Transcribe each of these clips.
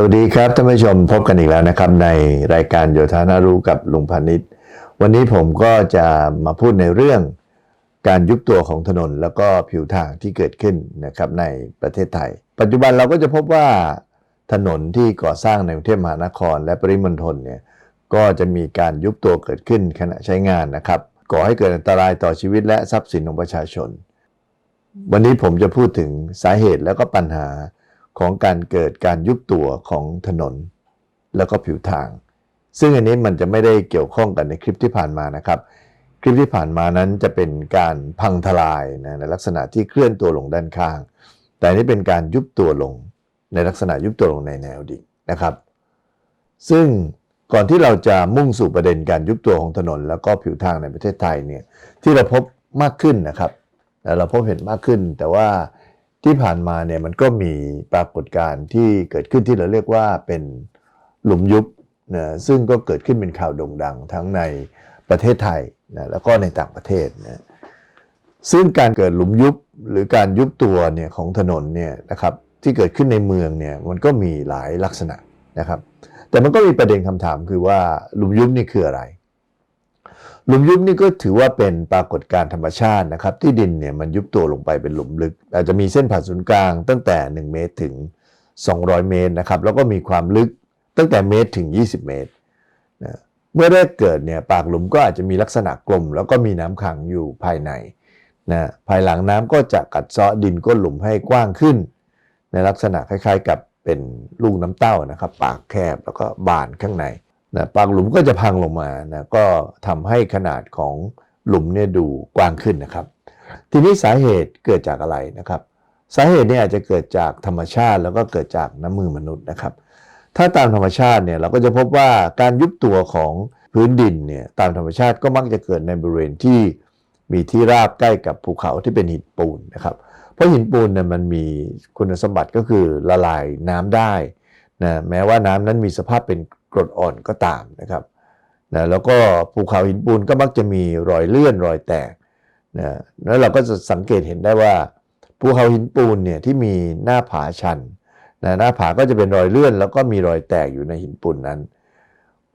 สวัสดีครับท่านผู้ชมพบกันอีกแล้วนะครับ ในรายการโยธานารู้กับลุงพานิชย์วันนี้ผมก็จะมาพูดในเรื่องการยุบตัวของถนนแล้วก็ผิวทางที่เกิดขึ้นนะครับในประเทศไทย ปัจจุบันเราก็จะพบว่าถนนที่ก่อสร้างในกรุงเทพมหานคร และปริมณฑลเนี่ยก็จะมีการยุบตัวเกิดขึ้นขณะใช้งานนะครับก่อให้เกิดอันตรายต่อชีวิตและทรัพย์สินของประชาชน วันนี้ผมจะพูดถึงสาเหตุแล้วก็ปัญหา ของการเกิดการยุบตัวของถนน แล้วก็ผิวทาง ซึ่งอันนี้มันจะไม่ได้เกี่ยวข้องกันในคลิปที่ผ่านมานะครับ คลิปที่ผ่านมานั้นจะเป็นการพังทลายนะในลักษณะที่เคลื่อนตัวลงด้านข้าง แต่นี้เป็นการยุบตัวลงในลักษณะยุบตัวลงในแนวดิ่งนะครับ ซึ่งก่อนที่เราจะมุ่งสู่ประเด็นการยุบตัวของถนน แล้วก็ผิวทางในประเทศไทยเนี่ยที่เราพบมากขึ้นนะครับเราพบเห็นมากขึ้น แต่ว่า ที่ผ่านมาเนี่ยมันก็มีปรากฏการณ์ที่เกิดขึ้นที่เราเรียกว่าเป็นหลุมยุบนะซึ่งก็เกิดขึ้นเป็นข่าวโด่งดังทั้งในประเทศไทยนะแล้วก็ในต่างประเทศนะซึ่งการเกิดหลุมยุบหรือการยุบตัวเนี่ยของถนนเนี่ยนะครับที่เกิดขึ้นในเมืองเนี่ยมันก็มีหลายลักษณะนะครับ แต่มันก็มีประเด็นคำถามคือว่าหลุมยุบนี่คืออะไร หลุมยุบนี่ก็ถือว่าเป็นปรากฏการณ์ธรรมชาตินะครับ ที่ดินเนี่ยมันยุบตัวลงไปเป็นหลุมลึก อาจจะมีเส้นผ่าศูนย์กลางตั้งแต่ 1 เมตรถึง 200 เมตรนะครับแล้วก็มีความลึกตั้งแต่เมตรถึง 20 เมตรนะเมื่อแรกเกิดเนี่ยปากหลุมก็อาจจะมีลักษณะกลม แล้วก็มีน้ำขังอยู่ภายในนะภายหลังน้ำก็จะกัดเซาะดินก้นหลุมให้กว้างขึ้น ในลักษณะคล้าย ๆ กับเป็นลูกน้ำเต้านะครับ ปากแคบแล้วก็บานข้างใน นะปากหลุมก็จะพังลงมานะก็ทำให้ขนาดของหลุมเนี่ยดูกว้างขึ้นนะครับ ทีนี้สาเหตุเกิดจากอะไรนะครับ สาเหตุเนี่ยอาจจะเกิดจากธรรมชาติแล้วก็เกิดจากน้ำมือมนุษย์นะครับ ถ้าตามธรรมชาติเนี่ยเราก็จะพบว่าการยุบตัวของพื้นดินเนี่ยตามธรรมชาติก็มักจะเกิดในบริเวณที่มีที่ราบใกล้กับภูเขาที่เป็นหินปูนนะครับ เพราะหินปูนเนี่ยมันมีคุณสมบัติก็คือละลายน้ำได้นะแม้ว่าน้ำนั้นมีสภาพเป็น กรดอ่อนก็ตามนะครับนะแล้วก็ภูเขาหินปูนก็มักจะมีรอยเลื่อนรอยแตกนะแล้วเราก็จะสังเกตเห็นได้ว่าภูเขาหินปูนเนี่ยที่มีหน้าผาชันนะหน้าผาก็จะเป็นรอยเลื่อน แล้วก็มีรอยแตกอยู่ในหินปูนนั้น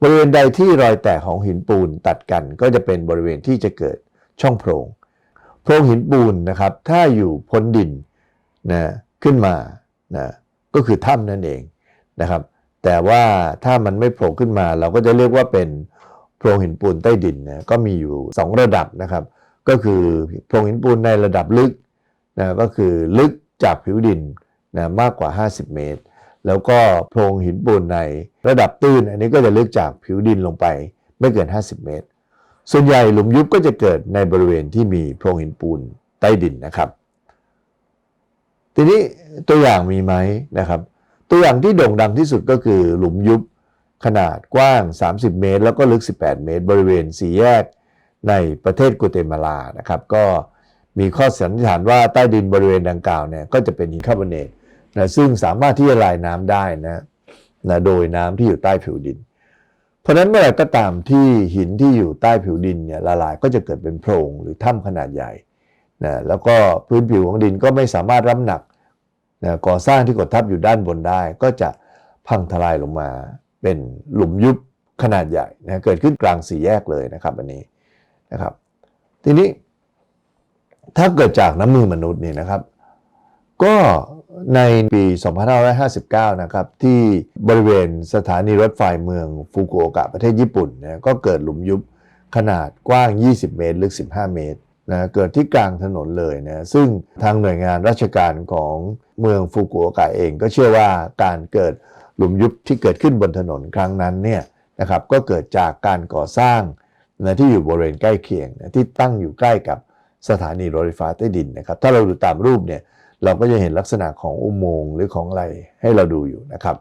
บริเวณใดที่รอยแตกของหินปูนตัดกันก็จะเป็นบริเวณที่จะเกิดช่องโพรงโพรงหินปูนนะครับ ถ้าอยู่พ้นดินนะขึ้นมานะก็คือถ้ำนั่นเองนะครับ แต่ว่าถ้ามันไม่โผล่ขึ้นมาเราก็จะเรียกว่าเป็นโพรงหินปูนใต้ดินนะก็มีอยู่ 2 ระดับนะครับ ก็คือโพรงหินปูนในระดับลึกนะก็คือลึกจากผิวดินนะมากกว่า 50 เมตร แล้วก็โพรงหินปูนในระดับตื้น อันนี้ก็จะลึกจากผิวดินลงไปไม่เกิน 50 เมตร ส่วนใหญ่หลุมยุบก็จะเกิดในบริเวณที่มีโพรงหินปูนใต้ดินนะครับ ทีนี้ตัวอย่างมีไหมนะครับ ตัวอย่างที่โด่งดังที่สุดก็คือหลุมยุบขนาดกว้าง 30 เมตร แล้วก็ลึก 18 เมตร บริเวณสี่แยกในประเทศกัวเตมาลานะครับ ก็มีข้อสันนิษฐานว่าใต้ดินบริเวณดังกล่าวเนี่ยก็จะเป็นหินคาร์บอเนตนะซึ่งสามารถที่จะลายน้ำได้นะนะโดยน้ำที่อยู่ใต้ผิวดิน เพราะฉะนั้นเมื่อไหร่ก็ตามที่หินที่อยู่ใต้ผิวดินเนี่ยละลายก็จะเกิดเป็นโพรงหรือถ้ำขนาดใหญ่นะแล้วก็พื้นผิวของดินก็ไม่สามารถรับหนัก นะก่อสร้างที่กดทับอยู่ด้านบนได้ ก็จะพังทลายลงมาเป็นหลุมยุบขนาดใหญ่นะเกิดขึ้นกลางสี่แยกเลยนะครับอันนี้นะครับ ทีนี้ถ้าเกิดจากน้ำมือมนุษย์นี่นะครับ ก็ในปี 2559 นะครับที่บริเวณสถานีรถไฟเมืองฟุกุโอกะประเทศญี่ปุ่นนี่ยก็เกิดหลุมยุบขนาดกว้าง 20 เมตร ลึก 15 เมตร นะเกิดที่กลางถนนเลยนะซึ่งทางหน่วยงานราชการของเมืองฟุกุโอกะเอง ก็เชื่อว่าการเกิดหลุมยุบที่เกิดขึ้นบนถนนครั้งนั้นเนี่ยนะครับก็เกิดจากการก่อสร้างนะที่อยู่บริเวณใกล้เคียงนะที่ตั้งอยู่ใกล้กับสถานีรถไฟฟ้าใต้ดินนะครับถ้าเราดูตามรูปเนี่ยเราก็จะเห็นลักษณะของอุโมงค์หรือของอะไรให้เราดูอยู่นะครับ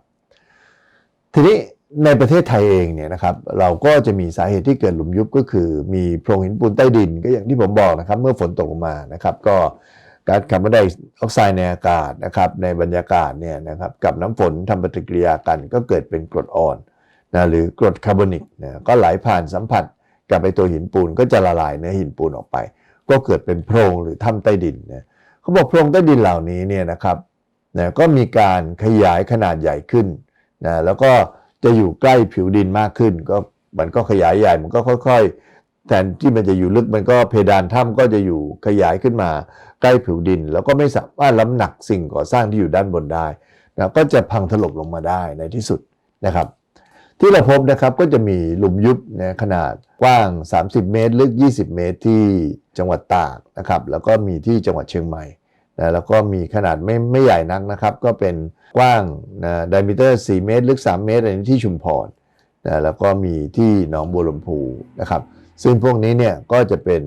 ทีนี้ ในประเทศไทยเองเนี่ยนะครับเราก็จะมีสาเหตุที่เกิดหลุมยุบก็คือ มีโพรงหินปูนใต้ดินก็อย่างที่ผมบอกนะครับ เมื่อฝนตกลงมานะครับก็การคาร์บอนไดออกไซด์ในอากาศนะครับในบรรยากาศเนี่ยนะครับกับน้ำฝนทำปฏิกิริยากัน ก็เกิดเป็นกรดอ่อนนะหรือกรดคาร์บอนิกนะก็ไหลผ่านสัมผัสกับไอตัวหินปูนก็จะละลายเนื้อหินปูนออกไป ก็เกิดเป็นโพรงหรือถ้ำใต้ดินนะเขาบอกโพรงใต้ดินเหล่านี้เนี่ยนะครับนะก็มีการขยายขนาดใหญ่ขึ้นนะแล้วก็ จะอยู่ใกล้ผิวดินมากขึ้น ก็มันก็ขยายใหญ่มันก็ค่อยๆ แทนที่มันจะอยู่ลึกมันก็เพดานถ้ำก็จะอยู่ขยายขึ้นมาใกล้ผิวดิน แล้วก็ไม่สามารถล้ำหนักสิ่งก่อสร้างที่อยู่ด้านบนได้นะก็จะพังถล่มลงมาได้ในที่สุดนะครับ ที่เราพบนะครับก็จะมีหลุมยุบนะขนาดกว้าง 30 เมตร ลึก 20 เมตรที่จังหวัดตากนะครับแล้วก็มีที่จังหวัดเชียงใหม่ นะแล้วก็มีขนาดไม่ไม่ใหญ่นักนะครับ ก็เป็นกว้างนะดิเตอร์ 4 เมตร ลึก 3 เมตรอันนี้ที่ชุมพรนะแล้วก็มีที่หนองบัวลำพูนะครับ ซึ่งพวกนี้เนี่ยก็จะเป็น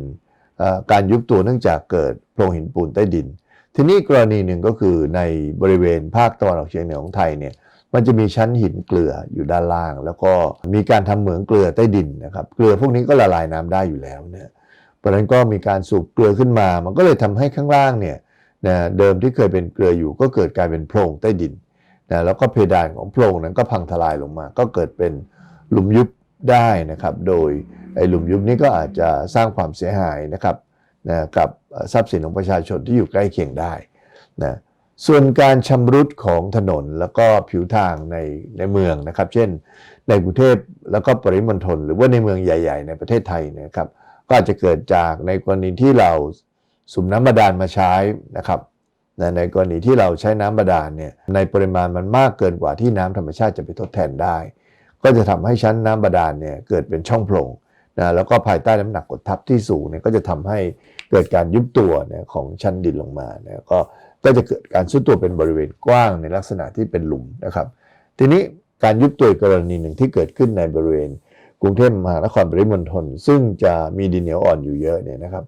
การยุบตัวเนื่องจากเกิดโพรงหินปูนใต้ดิน ทีนี้กรณีหนึ่งก็คือในบริเวณภาคตะวันออกเฉียงเหนือของไทยเนี่ยมันจะมีชั้นหินเกลืออยู่ด้านล่าง แล้วก็มีการทำเหมืองเกลือใต้ดินนะครับ เกลือพวกนี้ก็ละลายน้ำได้อยู่แล้วเนี่ยเพราะฉะนั้นก็มีการสูบเกลือขึ้นมา มันก็เลยทำให้ข้างล่างเนี่ย นะเดิมที่เคยเป็นเกลืออยู่ก็เกิดกลายเป็นโพรงใต้ดินนะแล้วก็เพดานของโพรงนั้นก็พังทลายลงมา ก็เกิดเป็นหลุมยุบได้นะครับ โดยไอ้หลุมยุบนี้ก็อาจจะสร้างความเสียหายนะครับนะกับทรัพย์สินของประชาชนที่อยู่ใกล้เคียงได้นะส่วนการชำรุดของถนนแล้วก็ผิวทางในในเมืองนะครับ เช่นในกรุงเทพแล้วก็ปริมณฑลหรือว่าในเมืองใหญ่ ๆ ในประเทศไทยนะครับ ก็อาจจะเกิดจากในกรณีที่เรา สูบน้ำบาดาลมาใช้นะครับในกรณีที่เราใช้น้ำบาดาลเนี่ยในปริมาณมันมากเกินกว่าที่น้ำธรรมชาติจะไปทดแทนได้ ก็จะทำให้ชั้นน้ำบาดาลเนี่ยเกิดเป็นช่องโพรงนะแล้วก็ภายใต้น้ำหนักกดทับที่สูงเนี่ยก็จะทำให้เกิดการยุบตัวเนี่ยของชั้นดินลงมาเนี่ยก็ก็จะเกิดการซุดตัวเป็นบริเวณกว้างในลักษณะที่เป็นหลุมนะครับ ทีนี้การยุบตัวกกรณีหนึ่งที่เกิดขึ้นในบริเวณกรุงเทพมหานครปริมณฑลซึ่งจะมีดินเหนียวอ่อนอยู่เยอะเนี่ยนะครับ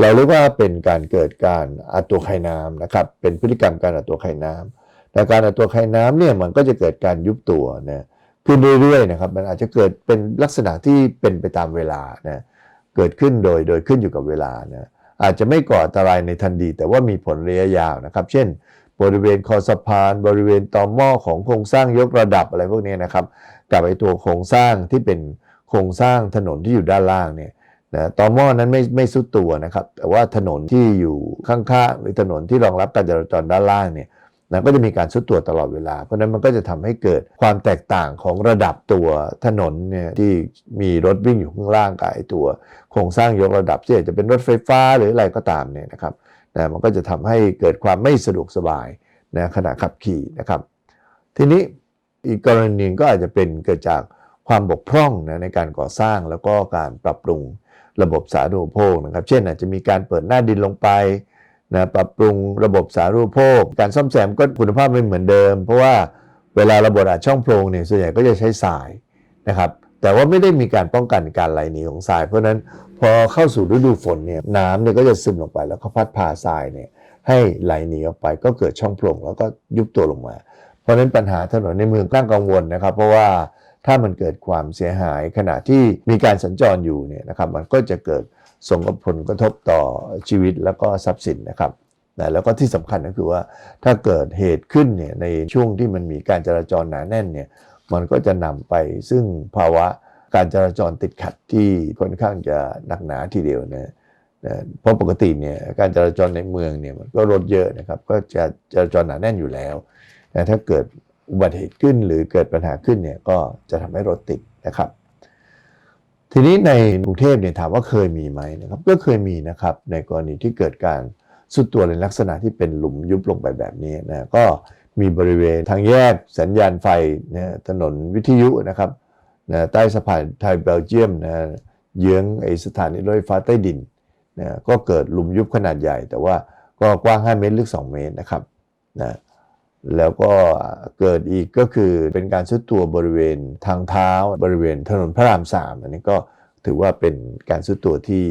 เราเรียกว่าเป็นการเกิดการอัดตัวไข่น้ำนะครับ เป็นพฤติกรรมการอัดตัวไข่น้ำแต่การอัดตัวไข่น้ำเนี่ยมันก็จะเกิดการยุบตัวนะขึ้นเรื่อยๆนะครับ มันอาจจะเกิดเป็นลักษณะที่เป็นไปตามเวลานะเกิดขึ้นโดยโดยขึ้นอยู่กับเวลานะอาจจะไม่ก่ออันตรายในทันทีแต่ว่ามีผลระยะยาวนะครับ เช่น บริเวณคอสะพาน บริเวณตอหม้อของโครงสร้างยกระดับอะไรพวกนี้นะครับ กับไอตัวโครงสร้างที่เป็นโครงสร้างถนนที่อยู่ด้านล่างเนี่ย นะตอหม้อนั้นไม่ไม่สุดตัวนะครับ แต่ว่าถนนที่อยู่ข้างๆหรือถนนที่รองรับการจราจรด้านล่างเนี่ยนะก็จะมีการสุดตัวตลอดเวลา เพราะนั้นมันก็จะทำให้เกิดความแตกต่างของระดับตัวถนนเนี่ยที่มีรถวิ่งอยู่ข้างล่างกับไอตัวโครงสร้างยกระดับที่อาจจะเป็นรถไฟฟ้าหรืออะไรก็ตามเนี่ยนะครับนะมันก็จะทำให้เกิดความไม่สะดวกสบายนะขณะขับขี่นะครับ ทีนี้อีกกรณีหนึ่งก็อาจจะเป็นเกิดจากความบกพร่องนะในการก่อสร้างแล้วก็การปรับปรุง ระบบสาธารณูปโภคนะครับ เช่นอาจจะมีการเปิดหน้าดินลงไปนะปรับปรุงระบบสาธารณูปโภค การซ่อมแซมก็คุณภาพไม่เหมือนเดิม เพราะว่าเวลาระบบอัดช่องโพรงเนี่ยส่วนใหญ่ก็จะใช้ทรายนะครับแต่ว่าไม่ได้มีการป้องกันการไหลหนีของทราย เพราะนั้นพอเข้าสู่ฤดูฝนเนี่ยน้ำเนี่ยก็จะซึมลงไปแล้วก็พัดพาทรายเนี่ยให้ไหลหนีออกไปก็เกิดช่องโพรงแล้วก็ยุบตัวลงมา เพราะฉะนั้นปัญหาถนนในเมืองตั้งกังวลนะครับ เพราะว่า ถ้ามันเกิดความเสียหายขณะที่มีการสัญจรอยู่เนี่ยนะครับมันก็จะเกิดส่งผลกระทบต่อชีวิตแล้วก็ทรัพย์สินนะครับนะแล้วก็ที่สำคัญก็คือว่าถ้าเกิดเหตุขึ้นเนี่ยในช่วงที่มันมีการจราจรหนาแน่นเนี่ยมันก็จะนำไปซึ่งภาวะการจราจรติดขัดที่ค่อนข้างจะหนักหนาทีเดียวนะนะเพราะปกติเนี่ยการจราจรในเมืองเนี่ยมันก็รถเยอะนะครับก็จะจราจรหนาแน่นอยู่แล้วแต่ถ้าเกิด อุบัติเหตุขึ้นหรือเกิดปัญหาขึ้นเนี่ยก็จะทำให้รถติดนะครับ ทีนี้ในกรุงเทพเนี่ยถามว่าเคยมีไหมนะครับ ก็เคยมีนะครับ ในกรณีที่เกิดการสุดตัวในลักษณะที่เป็นหลุมยุบลงไปแบบนี้นะก็มีบริเวณทางแยกสัญญาณไฟนะถนนวิทยุนะครับนะใต้สะพานไทยเบลเยียมนะเยื้องไอสถานีรถไฟฟ้าใต้ดินนะก็เกิดหลุมยุบขนาดใหญ่ แต่ว่าก็กว้าง 5 เมตรลึก 2 เมตรนะครับนะ แล้วก็เกิดอีกก็คือเป็นการซุดตัวบริเวณทางเท้าบริเวณถนนพระรามสามอันนี้ก็ถือว่าเป็นการซุดตัวที่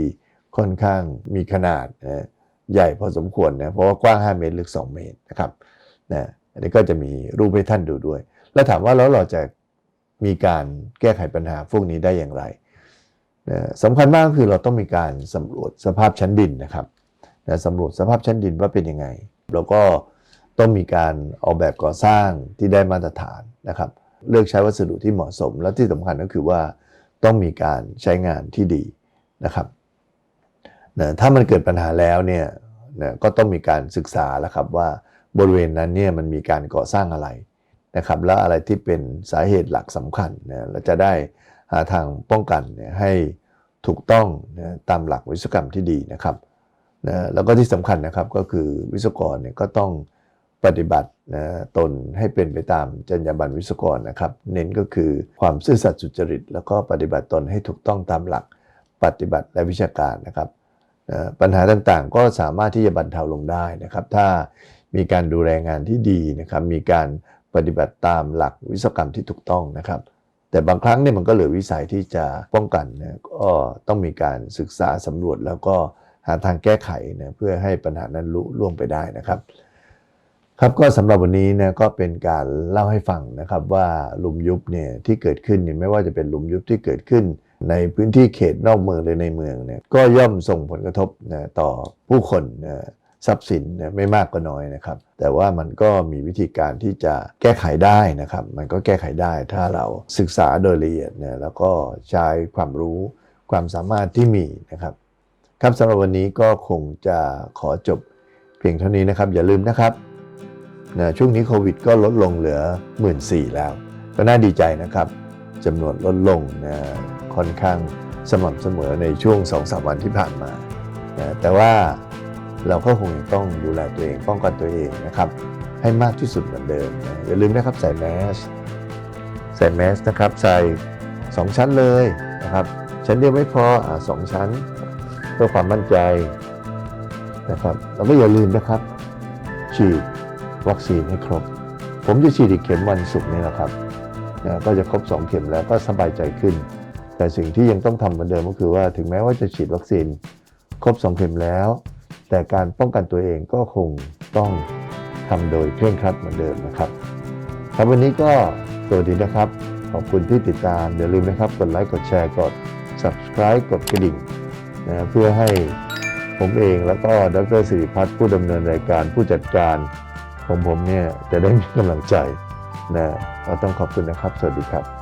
ค่อนข้างมีขนาดนะใหญ่พอสมควรนะเพราะว่ากว้าง 5 เมตรลึก 2 เมตรนะครับนะอันนี้ก็จะมีรูปให้ท่านดูด้วย แล้วถามว่าแล้วเราจะมีการแก้ไขปัญหาพวกนี้ได้อย่างไรนะสำคัญมากก็คือเราต้องมีการสำรวจสภาพชั้นดินนะครับนะสำรวจสภาพชั้นดินว่าเป็นยังไง แล้วก็ ต้องมีการออกแบบก่อสร้างที่ได้มาตรฐานนะครับ เลือกใช้วัสดุที่เหมาะสม และที่สำคัญก็คือว่าต้องมีการใช้งานที่ดีนะครับนะถ้ามันเกิดปัญหาแล้วเนี่ยนะก็ต้องมีการศึกษาแล้วครับว่าบริเวณนั้นเนี่ยมันมีการก่อสร้างอะไรนะครับ แล้วอะไรที่เป็นสาเหตุหลักสำคัญนะเราจะได้หาทางป้องกันเนี่ยให้ถูกต้องนะตามหลักวิศวกรรมที่ดีนะครับนะแล้วก็ที่สำคัญนะครับก็คือวิศวกรเนี่ยก็ต้อง ปฏิบัตินะตนให้เป็นไปตามจรรยาบรรณวิศวกรนะครับ เน้นก็คือความซื่อสัตย์สุจริต แล้วก็ปฏิบัติตนให้ถูกต้องตามหลักปฏิบัติและวิชาการนะครับเอ่อปัญหาต่างๆ ก็สามารถที่จะบรรเทาลงได้นะครับ ถ้ามีการดูแลงานที่ดีนะครับ มีการปฏิบัติตามหลักวิศวกรรมที่ถูกต้องนะครับ แต่บางครั้งเนี่ยมันก็เหลือวิสัยที่จะป้องกันนะก็ต้องมีการศึกษาสำรวจแล้วก็หาทางแก้ไขนะเพื่อให้ปัญหานั้นลุล่วงไปได้นะครับ ครับก็สำหรับวันนี้นะก็เป็นการเล่าให้ฟังนะครับว่าลุมยุบเนี่ยที่เกิดขึ้นเนี่ยไม่ว่าจะเป็นลุมยุบที่เกิดขึ้น ในพื้นที่เขตนอกเมืองหรือในเมืองเนี่ยก็ย่อมส่งผลกระทบนะต่อผู้คนนะทรัพย์สินนะไม่มากก็น้อยนะครับ แต่ว่ามันก็มีวิธีการที่จะแก้ไขได้นะครับ มันก็แก้ไขได้ถ้าเราศึกษาโดยละเอียดนะแล้วก็ใช้ความรู้ความสามารถที่มีนะครับ ครับสำหรับวันนี้ก็คงจะขอจบเพียงเท่านี้นะครับ อย่าลืมนะครับ นะช่วงนี้โควิดก็ลดลงเหลือ 1 4ื่นแล้ว ก็น่าดีใจนะครับจำนวนลดลงนะค่อนข้างสม่ำเสมอในช่วง2-3วันที่ผ่านมานะแต่ว่าเราก็คงยังต้องดูแลตัวเองป้องกันตัวเองนะครับ ให้มากที่สุดเหมือนเดิมนะอย่าลืมนะครับใส่แมสใส่แมสนะครับใส่ 2 ชั้นเลยนะครับชั้นเดียวไม่พออ่าสองชั้นเพื่อความมั่นใจนะครับแล้วก็อย่าลืมนะครับฉีด วัคซีนให้ครบ ผมจะฉีดอีกเข็มวันศุกร์นี้แหละครับนะก็จะครบ 2 เข็มแล้วก็สบายใจขึ้น แต่สิ่งที่ยังต้องทำเหมือนเดิมก็คือว่าถึงแม้ว่าจะฉีดวัคซีนครบ 2 เข็มแล้ว แต่การป้องกันตัวเองก็คงต้องทำโดยเคร่งครัดเหมือนเดิมนะครับ ครับวันนี้ก็สวัสดีนะครับ ขอบคุณที่ติดตามอย่าลืมนะครับกดไลค์กดแชร์กด subscribe กดกระดิ่งนะเพื่อให้ผมเองแล้วก็ดรสิริพัฒน์ผู้ดำเนินรายการผู้จัดการ ของผมเนี่ยจะได้มีกำลังใจนะเราต้องขอบคุณนะครับ สวัสดีครับ